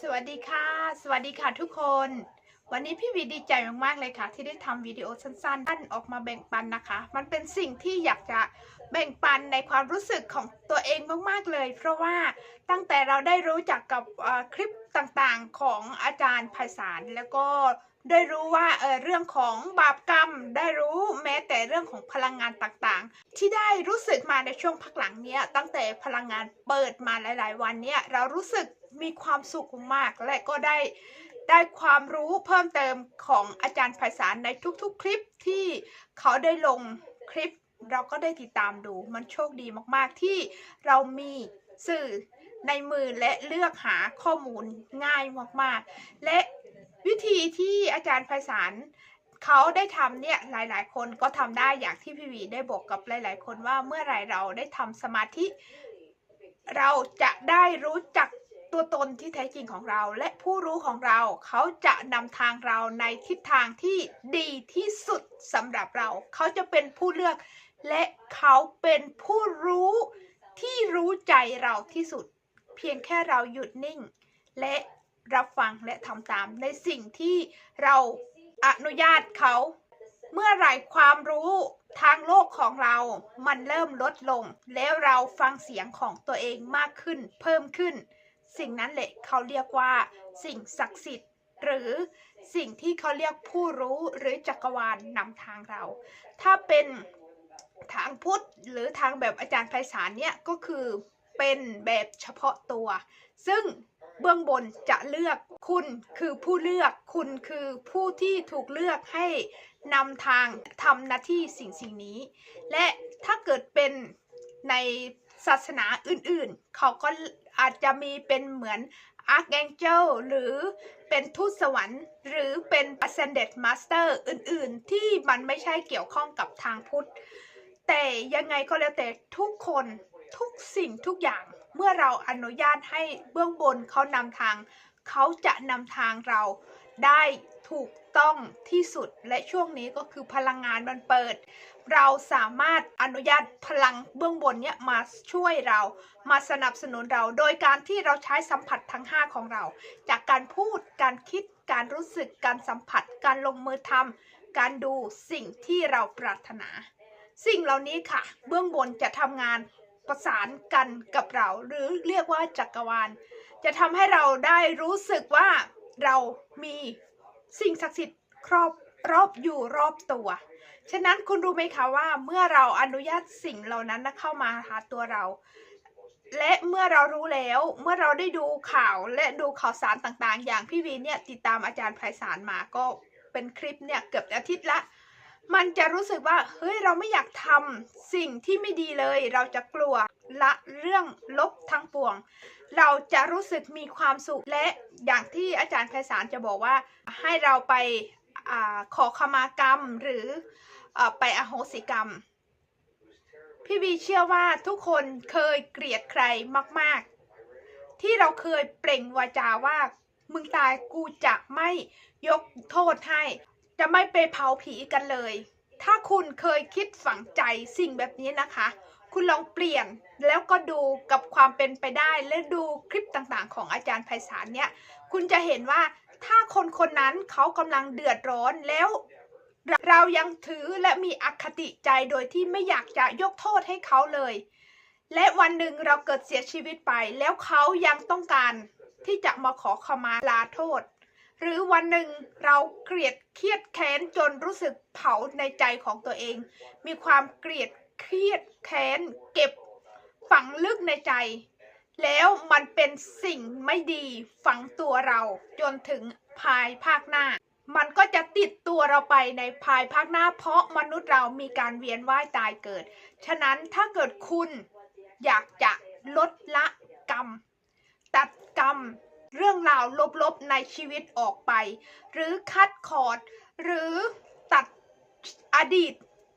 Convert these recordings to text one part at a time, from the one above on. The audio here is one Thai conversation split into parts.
สวัสดีค่ะ สวัสดีค่ะทุกคน วันนี้พี่วีดีใจมากๆเลยค่ะ ที่ได้ทำวิดีโอสั้นๆท่านออกมาแบ่งปันนะคะ มันเป็นสิ่งที่อยากจะแบ่งปันในความรู้สึกของตัวเองมากๆเลย เพราะว่าตั้งแต่เราได้รู้จักกับคลิปต่างๆของอาจารย์ไพศาลแล้วก็ได้รู้ว่าเเรื่องของบาปกรรม ได้รู้แม้แต่เรื่องของพลังงานต่างๆ ที่ได้รู้สึกมาในช่วงพักหลังเนี้ยตั้งแต่พลังงานเปิดมาหลาย ๆ วันเนี้ยเรารู้สึกมีความสุขมากและก็ได้ ได้ความรู้เพิ่มเติมของอาจารย์ไพศาลในทุกๆ คลิปที่เขาได้ลงคลิป เราก็ได้ติดตามดูมันโชคดีมากๆที่เรามีสื่อในมือและเลือกหาข้อมูลง่ายมากๆ และวิธีที่อาจารย์ไพศาลเขาได้ทำเนี่ยหลายๆ คนก็ทำได้อย่างที่พี่วีได้บอกกับหลาย ๆ คนว่าเมื่อไรเราได้ทำสมาธิ เราจะได้รู้จัก ตัวตนที่แท้จริงของเรา และผู้รู้ของเราเขาจะนำทางเราในทิศทางที่ดีที่สุดสำหรับเรา เขาจะเป็นผู้เลือก และเขาเป็นผู้รู้ที่รู้ใจเราที่สุด เพียงแค่เราหยุดนิ่ง และรับฟังและทำตามในสิ่งที่เราอนุญาตเขา เมื่อไหร่ความรู้ทางโลกของเรา มันเริ่มลดลง แล้วเราฟังเสียงของตัวเองมากขึ้น เพิ่มขึ้น สิ่งนั้นแหละเขาเรียกว่า สิ่งศักดิ์สิทธิ์ หรือสิ่งที่เขาเรียกผู้รู้หรือจักรวาลนำทางเรา ถ้าเป็นทางพุทธหรือทางแบบอาจารย์ไพศาลเนี่ยก็คือเป็นแบบเฉพาะตัว ซึ่งเบื้องบนจะเลือกคุณคือผู้เลือกคุณคือผู้ที่ถูกเลือกให้นำทางทำหน้าที่สิ่งสิ่งนี้ และถ้าเกิดเป็นใน ศาสนาอื่นๆ เขาก็อาจจะมีเป็นเหมือน Archangel หรือเป็นทูตสวรรค์ หรือเป็น Ascended Master อื่นๆ ที่มันไม่ใช่เกี่ยวข้องกับทางพุทธ แต่ยังไงก็แล้วแต่ทุกคนทุกสิ่งทุกอย่างเมื่อเราอนุญาตให้เบื้องบนเขานำทาง เขาจะนำทางเรา ได้ถูกต้องที่สุดและช่วงนี้ก็คือพลังงานมันเปิด เราสามารถอนุญาตพลังเบื้องบนเนี่ยมาช่วยเรามาสนับสนุนเราโดยการที่เราใช้สัมผัสทั้ง 5 ของเรา จากการพูดการคิดการรู้สึกการสัมผัส การลงมือทำการดูสิ่งที่เราปรารถนา สิ่งเหล่านี้ค่ะ เบื้องบนจะทำงานประสานกันกับเรา หรือเรียกว่าจักรวาล จะทำให้เราได้รู้สึกว่า เรามีสิ่งศักดิ์สิทธิ์ครอบรอบอยู่รอบตัว ฉะนั้นคุณรู้ไหมคะว่าเมื่อเราอนุญาตสิ่งเหล่านั้นนะเข้ามาหาตัวเรา และเมื่อเรารู้แล้วเมื่อเราได้ดูข่าวและดูข่าวสารต่างๆ อย่างพี่วีเนี่ยติดตามอาจารย์ไพศาลมาก็เป็นคลิปเนี่ยเกือบอาทิตย์ละ มันจะรู้สึกว่าเฮ้ยเราไม่อยากทำสิ่งที่ไม่ดีเลยเราจะกลัว ละเรื่องลบทั้งปวง เราจะรู้สึกมีความสุขและอย่างที่อาจารย์ไพศาลจะบอกว่าให้เราไปอขอขมากรรมหรืออไปอโหสิกรรม พี่บีเชื่อว่าทุกคนเคยเกลียดใครมาก ๆ ที่เราเคยเปล่งวาจาว่ามึงตายกูจะไม่ยกโทษให้ จะไม่ไปเผาผีกันเลย ถ้าคุณเคยคิดฝังใจสิ่งแบบนี้นะคะ คุณลองเปลี่ยนแล้วก็ดูกับความเป็นไปได้ และดูคลิปต่างๆ ของอาจารย์ไพศาลเนี่ย คุณจะเห็นว่าถ้าคนคนนั้นเขากำลังเดือดร้อนแล้วเรายังถือและมีอคติใจโดยที่ไม่อยากจะยกโทษให้เขาเลย และวันหนึ่งเราเกิดเสียชีวิตไป แล้วเขายังต้องการที่จะมาขอขมาลาโทษ หรือวันหนึ่งเราเกลียดเครียดแค้นจนรู้สึกเผาในใจของตัวเอง มีความเกลียด เครียดแค้นเก็บฝังลึกในใจ แล้วมันเป็นสิ่งไม่ดีฝังตัวเราจนถึงภายภาคหน้า มันก็จะติดตัวเราไปในภายภาคหน้า เพราะมนุษย์เรามีการเวียนว่ายตายเกิด ฉะนั้นถ้าเกิดคุณอยากจะลดละกรรม ตัดกรรมเรื่องราวลบๆในชีวิตออกไป หรือคัดคอร์ดหรือตัดอดีต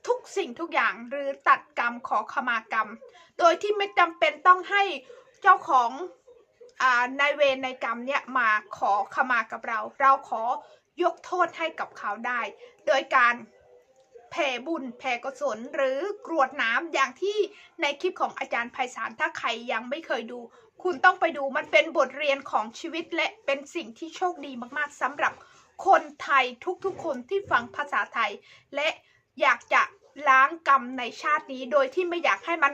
ทุกสิ่งทุกอย่างหรือตัดกรรมขอขมากรรม โดยที่ไม่จำเป็นต้องให้เจ้าของอ่านายเวรในกรรมเนี่ยมาขอขมากับเรา เราขอยกโทษให้กับเขาได้ โดยการแผ่บุญแผ่กุศลหรือกรวดน้ำอย่างที่ในคลิปของอาจารย์ไพศาลถ้าใครยังไม่เคยดู คุณต้องไปดูมันเป็นบทเรียนของชีวิตและเป็นสิ่งที่โชคดีมากๆสำหรับคนไทยทุกๆคนที่ฟังภาษาไทย และ อยากจะล้างกรรมในชาตินี้ โดยที่ไม่อยากให้มัน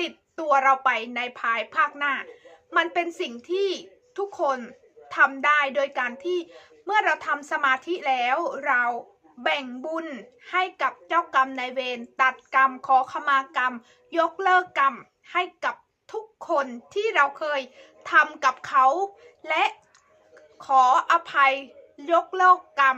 ติดตัวเราไปในภายภาคหน้า มันเป็นสิ่งที่ทุกคนทำได้โดยการที่เมื่อเราทำสมาธิแล้วเราแบ่งบุญให้กับเจ้ากรรมนายเวรตัดกรรมขอขมากรรม ยกเลิกกรรมให้กับทุกคนที่เราเคยทำกับเขา และขออภัยยกเลิกกรรม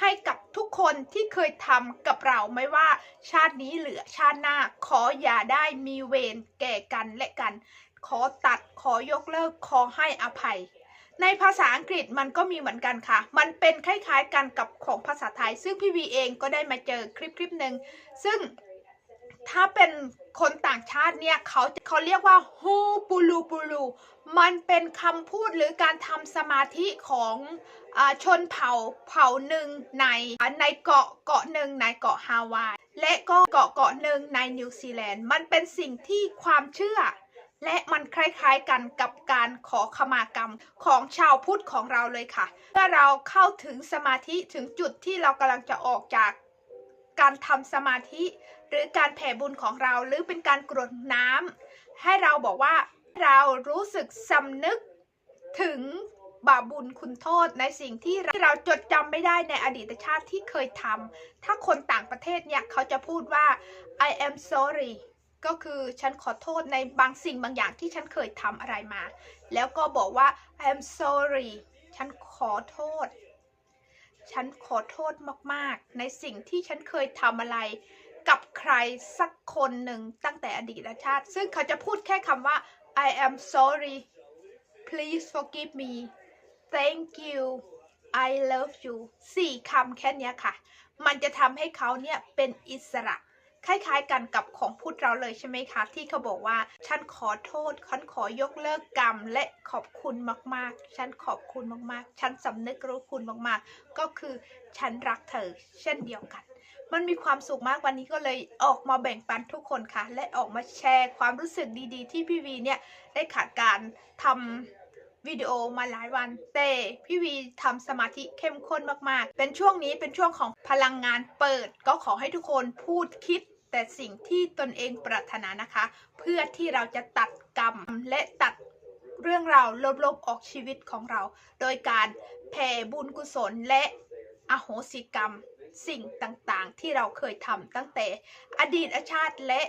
ให้กับทุกคนที่เคยทำกับเราไม่ว่า ชาตินี้หรือชาติหน้าขออย่าได้มีเวรแก่กันและกัน ขอตัดขอยกเลิกขอให้อภัย ในภาษาอังกฤษมันก็มีเหมือนกันค่ะ มันเป็นคล้ายๆกันกับของภาษาไทย ซึ่งพี่วีเองก็ได้มาเจอคลิปคลิปหนึ่งซึ่ง ถ้าเป็นคนต่างชาติเนี่ยเขาเขาเรียกว่าฮูปูลูปูลูมันเป็นคำพูดหรือการทำสมาธิของอชนเผ่าเผ่าหนึ่งในในเกาะเกาะหนึ่งในเกาะฮาวาย และก็เกาะเกาะหนึ่งในนิวซีแลนด์ มันเป็นสิ่งที่ความเชื่อ และมันคล้ายๆกันกับการขอขมากรรมของชาวพุทธของเราเลยค่ะ เมื่อเราเข้าถึงสมาธิถึงจุดที่เรากำลังจะออกจากการทำสมาธิ หรือการแผ่บุญของเราหรือเป็นการกรวดน้ำให้เราบอกว่าเรารู้สึกสำนึกถึงบาปบุญคุณโทษในสิ่งที่เราจดจำไม่ได้ในอดีตชาติที่เคยทำถ้าคนต่างประเทศเนี่ยเขาจะพูดว่า I am sorry ก็คือฉันขอโทษในบางสิ่งบางอย่างที่ฉันเคยทำอะไรมา แล้วก็บอกว่า I am sorry ฉันขอโทษ ฉันขอโทษมากๆ ในสิ่งที่ฉันเคยทำอะไร กับใครสักคนหนึ่งตั้งแต่อดีตชาติ ซึ่งเขาจะพูดแค่คำว่า I am sorry please forgive me thank you I love you สี่คำแค่นี้ค่ะ มันจะทำให้เขาเนี่ยเป็นอิสระ คล้ายๆกันกับของพุทธเราเลยใช่ไหมคะ ที่เขาบอกว่า ฉันขอโทษฉันขอยกเลิกกรรม และขอบคุณมากๆ ฉันขอบคุณมากๆ ฉันสำนึกรู้คุณมากๆ ก็คือฉันรักเธอ เช่นเดียวกัน มันมีความสุขมากวันนี้ก็เลยออกมาแบ่งปันทุกคนค่ะ และออกมาแชร์ความรู้สึกดีๆ ที่พี่วีเนี่ยได้ขาดการทำวิดีโอมาหลายวันแต่พี่วีทำสมาธิเข้มข้นมากๆ เป็นช่วงนี้เป็นช่วงของพลังงานเปิด ก็ขอให้ทุกคนพูดคิดแต่สิ่งที่ตนเองปรารถนานะคะ เพื่อที่เราจะตัดกรรมและตัดเรื่องราวลบๆออกชีวิตของเรา โดยการแผ่บุญกุศลและอโหสิกรรม สิ่งต่างๆ ที่เราเคยทำตั้งแต่อดีตชาติและ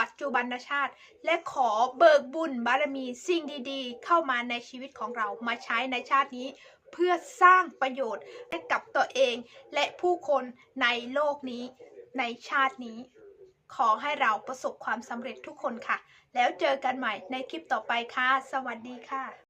ปัจจุบันชาติ และขอเบิกบุญบารมีสิ่งดีๆ เข้ามาในชีวิตของเรามาใช้ในชาตินี้ เพื่อสร้างประโยชน์ให้กับตัวเองและผู้คนในโลกนี้ในชาตินี้ ขอให้เราประสบความสำเร็จทุกคนค่ะ แล้วเจอกันใหม่ในคลิปต่อไปค่ะ สวัสดีค่ะ